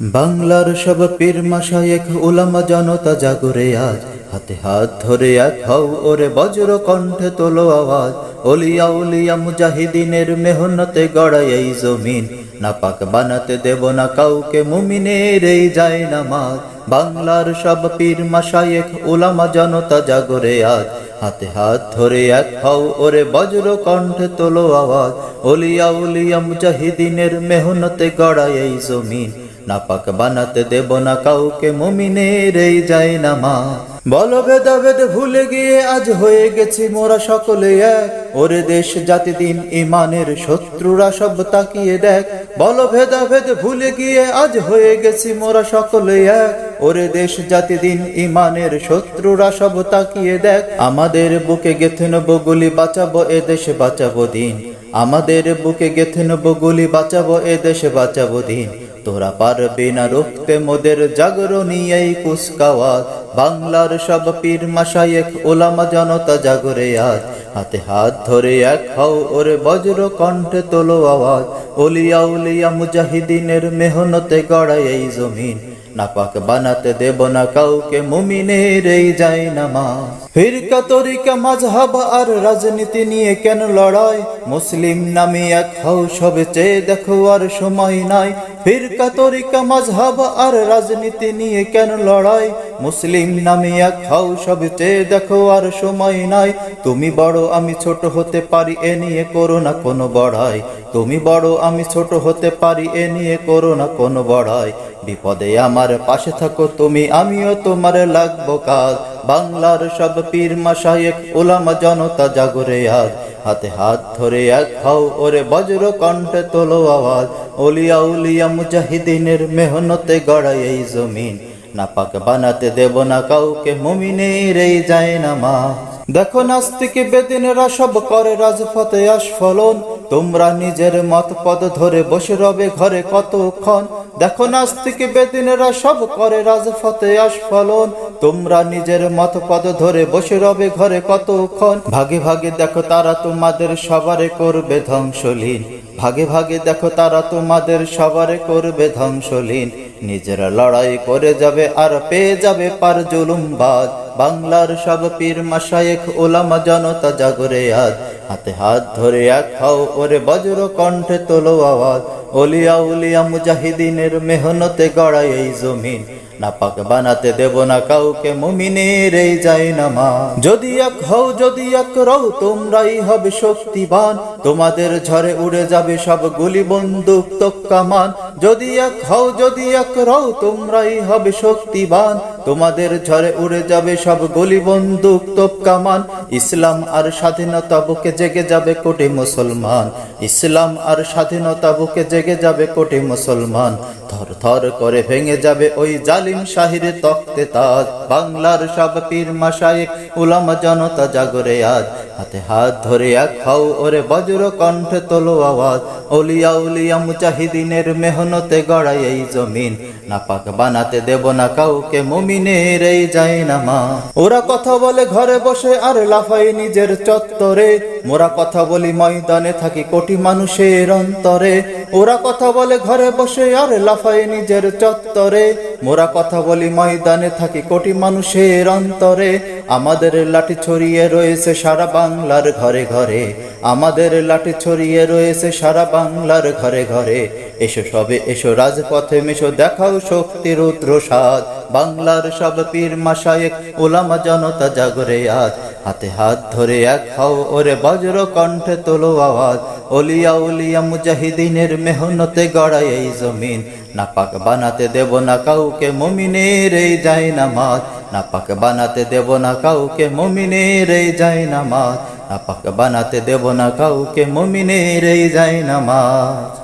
বাংলার সব পীর মাসায়েক উলামা জনতা জাগরে আজ। হাতে হাত ধরে এক হও ওরে বজ্র কণ্ঠে তোলো আওয়াজ। অলিয়া উলিয়া মুজাহিদিনের মেহনতে গড়াই এই জমিন। না পাক বানাতে দেব না কাউকে মুমিনের এই যায় নামাজ। বাংলার সব পীর মাসায়েক উলামা জনতা জাগরে আজ। হাতে হাত ধরে এক হও ওরে বজ্র কণ্ঠে তোলো আওয়াজ। অলিয়া উলিয়া মুজাহিদিনের মেহনতে গড়াই এই জমিন। নাপাক বানাতে দেব না কাউকে, মুমিনের এই যায় না মা বলো ভেদাভেদ ভুলে গিয়ে আজ হয়ে গেছি মোরা সকলে এক। ওরে দেশ, জাতি, দিন, ইমানের শত্রুরা সব তাকিয়ে দেখ। বলো ভেদাভেদ ভুলে গিয়ে আজ হয়ে গেছি মোরা সকলে এক। ওরে দেশ, জাতি, দিন, ইমানের শত্রুরা সব তাকিয়ে দেখ। আমাদের বুকে গেথে নেব, গুলি বাঁচাবো, এ দেশে বাঁচাবো দিন। আমাদের বুকে গেথে নেব, গুলি বাঁচাবো, এ দেশে বাঁচাবো দিন। তোরা পারবি না রুখতে মোদের জাগরণী এই কুসকাওয়াজ বাংলার সব পীর মাসায়েক ওলামা জনতা জাগরে আজ। হাতে হাত ধরে এক হও ওরে বজ্র কণ্ঠে তোলো আওয়াজ। ওলিয়া উলিয়া মুজাহিদিনের মেহনতে গড়াই এই জমিন। নাপাক বানাতে দেব না কাউকে, মুমিনের এই যায় না মা ফিরকা, তরিকা, মাঝহাব আর রাজনীতি নিয়ে কেন লড়াই? মুসলিম নামে এক হও সবে চেয়ে দেখো আর সময় নাই। ফিরকা, তরিকা, মাঝহাব আর রাজনীতি নিয়ে কেন লড়াই? মুসলিম নামে এক হও সবে চেয়ে দেখো আর সময় নাই। তুমি বড়, আমি ছোট হতে পারি, এ নিয়ে করো না কোনো বড়াই। তুমি বড়, আমি ছোট হতে পারি, এ নিয়ে করো না কোনো বড়াই। বিপদে আমার পাশে থাকো তুমি, আমিও তোমার লাগবো কাজ বাংলার সব পীর মাসায়েক ওলামা জনতা জাগরে আজ। হাতে হাত ধরে এক হও ওরে বজ্র কণ্ঠে তোলো আওয়াজ। ওলিয়া উলিয়া মুজাহিদিনের মেহনতে গড়াই এই জমিন। নাপাক বানাতে দেব না কাউকে, মুমিনের এই যায় না মা দেখো নাস্তিক বেদিনেরা সব করে রাজপথে আস্ফলন। তোমরা নিজের মত পদ ধরে বসে রবে ঘরে কতক্ষণ? দেখো নাস্তিক বেদিনেরা সব করে রাজপথে আস্ফলন। তোমরা নিজের মত পদ ধরে বসে রবে ঘরে কতক্ষণ? ভাগে ভাগে দেখো তারা তোমাদের সবারে করবে ধ্বংসলীন। ভাগে ভাগে দেখো তারা তোমাদের সবারে করবে ধ্বংসলীন। নিজেরা লড়াই করে যাবে আর পেয়ে যাবে পার জুলুমবাজ বাংলার সব পীর মাসায়েক ওলামা জনতা জাগরে আজ। হাতে হাত ধরে এক হও ওরে বজ্র কণ্ঠে তোলো আওয়াজ। ওলিয়া উলিয়া মুজাহিদিনের মেহনতে গড়াই এই জমিন। নাপাক বানাতে দেব না কাউকে মুমিনের এই যায় না মা যদি এক হও, যদি এক রও, তোমরাই হবে শক্তিবান। তোমাদের ঝড়ে উড়ে যাবে সব গুলি বন্দুক তোক্কামান। যদি এক হও, যদি এক রও, তোমরাই হবে শক্তিবান। তোমাদের ঝড়ে উড়ে যাবে সব গুলি বন্দুক তোক্কামান। ইসলাম আর স্বাধীনতা বুকে জেগে যাবে কোটি মুসলমান। ইসলাম আর স্বাধীনতা বুকে জেগে যাবে কোটি মুসলমান। থর থর করে ভেঙে যাবে ওই জালিম শাহির তখতে তাজ। বাংলার সব পীর মাসায়েক উলামা জনতা জাগরে আজ। হাতে হাত ধরে এক হও ওরে বজ্র কণ্ঠে তোলো আওয়াজ। ওলিয়া উলিয়া মুজাহিদিনের মেহনতে গড়াই এই জমিন। নাপাক বানাতে দেব না কাউকে মুমিনের এই যায় না মা ওরা কথা বলে ঘরে বসে আর লাফাই নিজের চত্বরে। মোরা কথা বলি ময়দানে থাকি কোটি মানুষের অন্তরে। ওরা কথা বলে ঘরে বসে আর লাফাই নিজের চত্বরে। মোরা কথা বলি ময়দানে থাকি কোটি মানুষের অন্তরে। আমাদের লাঠি ছড়িয়ে রয়েছে সারা বাংলার ঘরে ঘরে। আমাদের লাঠি ছড়িয়ে রয়েছে সারা বাংলার ঘরে ঘরে। এসো সবে এসো রাজপথে মেশো, দেখাও শক্তির উদ্রসাদ বাংলার সব পীর মাসায়েক ওলামা জনতা জাগরে আজ। হাতে হাত ধরে এক হও ওরে বজ্র কণ্ঠে তোলো আওয়াজ। ওলিয়া উলিয়া মুজাহিদিনের মেহনতে গড়াই এই জমিন। নাপাক বানাতে দেব না কাউকে মুমিনের এই যায় না মাত নাপাক বানাতে দেব না কাউকে মুমিনের এই যায় না মাত নাপাক বানাতে দেব না কাউকে মুমিনের এই যায় না মাত